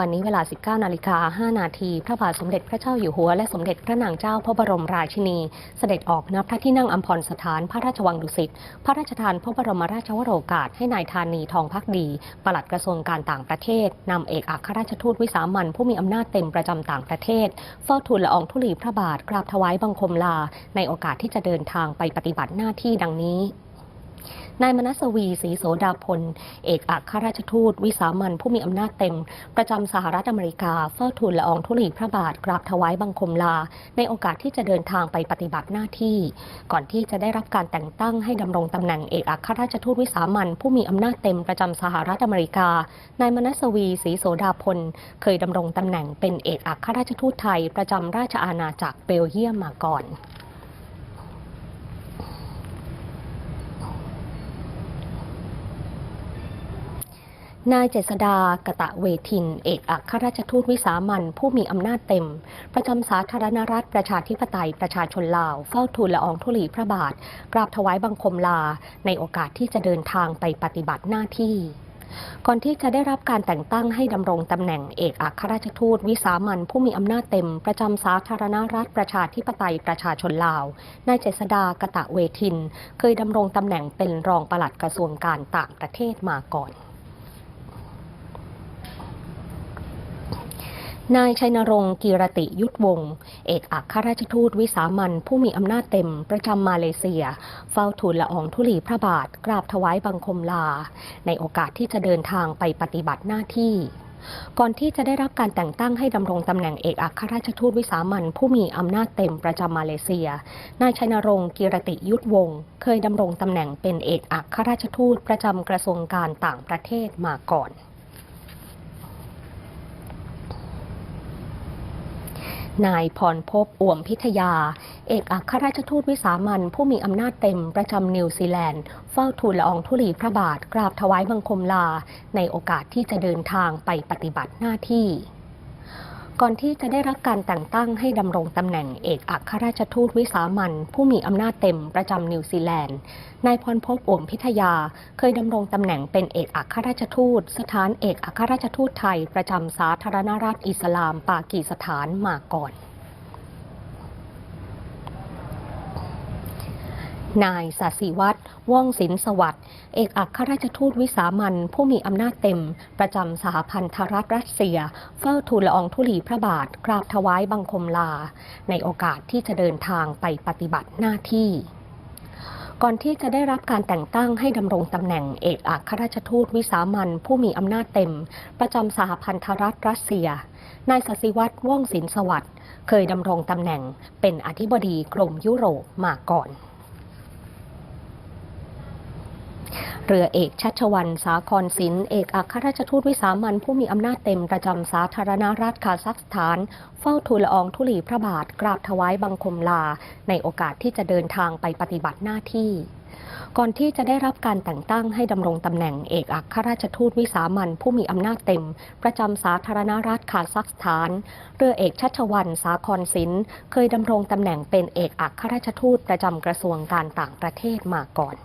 วันนี้เวลา 19 นาฬิกา 5 นาที พระบาทสมเด็จพระเจ้าอยู่หัว และสมเด็จพระนางเจ้าพระบรมราชินี เสด็จออกณพระที่นั่งอัมพรสถานพระราชวังดุสิต พระราชทานพระบรมราชวโรกาสให้นายธานีทองพักดี ปลัดกระทรวงการต่างประเทศ นำเอกอัครราชทูตวิสามันผู้มีอำนาจเต็มประจำต่างประเทศ เฝ้าทูลละอองธุลีพระบาทกราบถวายบังคมลา ในโอกาสที่จะเดินทางไปปฏิบัติหน้าที่ดังนี้ นายมนัสวีศรีโสดาพล เอกอัครราชทูต วิสามันผู้มีอำนาจเต็ม ประจำสหรัฐอเมริกา เฝ้าทูลละอองธุลีพระบาทกราบถวายบังคมลา ในโอกาสที่จะเดินทางไปปฏิบัติหน้าที่ ก่อนที่จะได้รับการแต่งตั้งให้ดำรงตำแหน่งเอกอัครราชทูตวิสามันผู้มีอำนาจเต็มประจำสหรัฐอเมริกา นายมนัสวีศรีโสดาพล เคยดำรงตำแหน่งเป็นเอกอัครราชทูตไทยประจำราชอาณาจักรเบลเยียมมาก่อน นายเจษดากะตะเวทิน เอกอัครราชทูตวิสามันผู้มีอำนาจเต็ม ประจำสาธารณรัฐประชาธิปไตยประชาชนลาว เฝ้าทูลละอองธุลีพระบาท กราบถวายบังคมลา ในโอกาสที่จะเดินทางไปปฏิบัติหน้าที่ก่อนที่จะได้รับการแต่งตั้งให้ดำรงตำแหน่งเอกอัครราชทูตวิสามันผู้มีอำนาจเต็ม ประจำสาธารณรัฐประชาธิปไตยประชาชนลาว นายเจษดากะตะเวทิน เคยดำรงตำแหน่งเป็นรองปลัดกระทรวงการต่างประเทศมาก่อน นายชัยนรงค์กีรติยุทธวงศ์เอกอัครราชทูตวิสามันผู้มีอำนาจเต็มประจำมาเลเซีย เฝ้าทูลละอองธุลีพระบาท กราบถวายบังคมลา ในโอกาสที่จะเดินทางไปปฏิบัติหน้าที่ก่อนที่จะได้รับการแต่งตั้งให้ดำรงตำแหน่งเอกอัครราชทูตวิสามันผู้มีอำนาจเต็มประจำมาเลเซีย นายชัยนรงค์กีรติยุทธวงศ์เคยดำรงตำแหน่งเป็นเอกอัครราชทูตประจำกระทรวงการต่างประเทศมาก่อน นายพรภพอ่วมพิทยา เอกอัครราชทูตวิสามันผู้มีอำนาจเต็มประจำนิวซีแลนด์ เฝ้าทูลละอองธุลีพระบาทกราบถวายบังคมลา ในโอกาสที่จะเดินทางไปปฏิบัติหน้าที่ ก่อนที่จะได้รับการแต่งตั้งให้ดำรงตำแหน่งเอกอัครราชทูตวิสามันผู้มีอำนาจเต็มประจำนิวซีแลนด์ นายพรภพอ่วมพิทยา เคยดำรงตำแหน่งเป็นเอกอัครราชทูต สถานเอกอัครราชทูตไทย ประจำสาธารณรัฐอิสลามปากีสถานมาก่อน นายสศิวัตรว่องศิลสวัสดิ์เอกอัครราชทูตวิสามันผู้มีอำนาจเต็ม ประจำสหพันธรัฐรัสเซีย เฝ้าทูลละอองธุลีพระบาท กราบถวายบังคมลา ในโอกาสที่จะเดินทางไปปฏิบัติหน้าที่ก่อนที่จะได้รับการแต่งตั้งให้ดำรงตำแหน่งเอกอัครราชทูตวิสามันผู้มีอำนาจเต็ม ประจำสหพันธรัฐรัสเซีย นายสศิวัตรว่องศิลสวัสดิ์เคยดำรงตำแหน่งเป็นอธิบดีกรมยุโรปมาก่อน เรือเอกชัชวันสาครศิลป์เอกอัครราชทูตวิสามันผู้มีอำนาจเต็มประจำสาธารณรัฐคาซัคสถาน เฝ้าทูลละอองธุลีพระบาทกราบถวายบังคมลา ในโอกาสที่จะเดินทางไปปฏิบัติหน้าที่ ก่อนที่จะได้รับการแต่งตั้งให้ดำรงตำแหน่งเอกอัครราชทูตวิสามันผู้มีอำนาจเต็ม ประจำสาธารณรัฐคาซัคสถาน เรือเอกชัชวันสาครศิลป์เคยดำรงตำแหน่งเป็นเอกอัครราชทูตประจำกระทรวงการต่างประเทศมาก่อน